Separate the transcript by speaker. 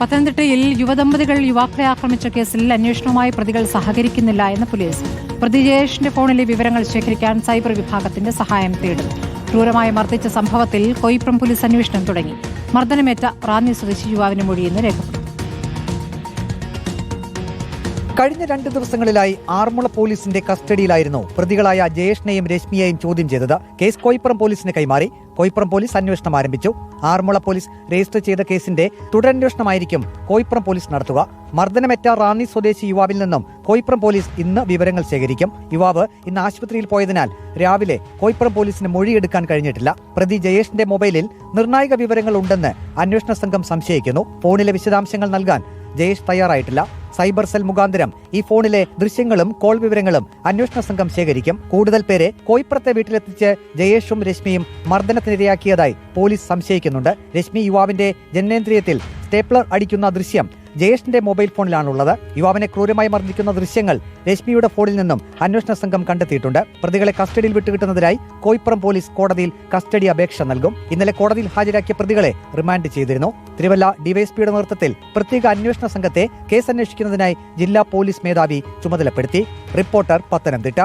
Speaker 1: പത്തനംതിട്ടയിൽ യുവദമ്പതികൾ യുവാക്കളെ ആക്രമിച്ച കേസിൽ അന്വേഷണവുമായി പ്രതികൾ സഹകരിക്കുന്നില്ല എന്ന് പോലീസ്. പ്രതി ജയേഷിന്റെ ഫോണിലെ വിവരങ്ങൾ ശേഖരിക്കാൻ സൈബർ വിഭാഗത്തിന്റെ സഹായം തേടും ക്രൂരമായി മർദ്ദിച്ച സംഭവത്തിൽ കൊയ്പ്രം പോലീസ് അന്വേഷണം തുടങ്ങി. മർദ്ദനമേറ്റ റാന്നി സ്വദേശി യുവാവിന് മൊഴിയെന്ന് രേഖപ്പെടുത്തി.
Speaker 2: കഴിഞ്ഞ രണ്ട് ദിവസങ്ങളിലായി ആറന്മുള പോലീസിന്റെ കസ്റ്റഡിയിലായിരുന്നു പ്രതികളായ ജയേഷിനെയും രശ്മിയെയും ചോദ്യം ചെയ്തത്. കേസ് കോയിപ്പുറം പോലീസിന് കൈമാറി. കോയിപ്പുറം പോലീസ് അന്വേഷണം ആരംഭിച്ചു. ആറന്മുള പോലീസ് രജിസ്റ്റർ ചെയ്ത കേസിന്റെ തുടരന്വേഷണമായിരിക്കും കോയിപ്പുറം പോലീസ് നടത്തുക. മർദ്ദനമേറ്റ റാന്നി സ്വദേശി യുവാവിൽ നിന്നും കോയിപ്പുറം പോലീസ് ഇന്ന് വിവരങ്ങൾ ശേഖരിക്കും. യുവാവ് ഇന്ന് ആശുപത്രിയിൽ പോയതിനാൽ രാവിലെ കോയിപ്പുറം പോലീസിന് മൊഴിയെടുക്കാൻ കഴിഞ്ഞിട്ടില്ല. പ്രതി ജയേഷിന്റെ മൊബൈലിൽ നിർണായക വിവരങ്ങൾ ഉണ്ടെന്ന് അന്വേഷണ സംഘം സംശയിക്കുന്നു. ഫോണിലെ വിശദാംശങ്ങൾ നൽകാൻ ജയേഷ് തയ്യാറായിട്ടില്ല. സൈബർ സെൽ മുഖാന്തരം ഈ ഫോണിലെ ദൃശ്യങ്ങളും കോൾ വിവരങ്ങളും അന്വേഷണ സംഘം ശേഖരിക്കും. കൂടുതൽ പേരെ കോയിപ്പുറത്തെ വീട്ടിലെത്തിച്ച് ജയേഷും രശ്മിയും മർദ്ദനത്തിനിരയാക്കിയതായി പോലീസ് സംശയിക്കുന്നുണ്ട്. രശ്മി യുവാവിന്റെ ജനനേന്ദ്രിയത്തിൽ സ്റ്റേപ്ലർ അടിക്കുന്ന ദൃശ്യം ജയേഷിന്റെ മൊബൈൽ ഫോണിലാണുള്ളത്. യുവാവിനെ ക്രൂരമായി മർദ്ദിക്കുന്ന ദൃശ്യങ്ങൾ രശ്മിയുടെ ഫോണിൽ നിന്നും അന്വേഷണ സംഘം കണ്ടെത്തിയിട്ടുണ്ട്. പ്രതികളെ കസ്റ്റഡിയിൽ വിട്ടുകിട്ടുന്നതിനായി കോയിപ്പുറം പോലീസ് കോടതിയിൽ കസ്റ്റഡി അപേക്ഷ നൽകും. ഇന്നലെ കോടതിയിൽ ഹാജരാക്കിയ പ്രതികളെ റിമാൻഡ് ചെയ്തിരുന്നു. തിരുവല്ല ഡിവൈഎസ്പിയുടെ നേതൃത്വത്തിൽ പ്രത്യേക അന്വേഷണ സംഘത്തെ കേസ് അന്വേഷിക്കുന്നതിനായി ജില്ലാ പോലീസ് മേധാവി ചുമതലപ്പെടുത്തി. റിപ്പോർട്ടർ പത്തനംതിട്ട.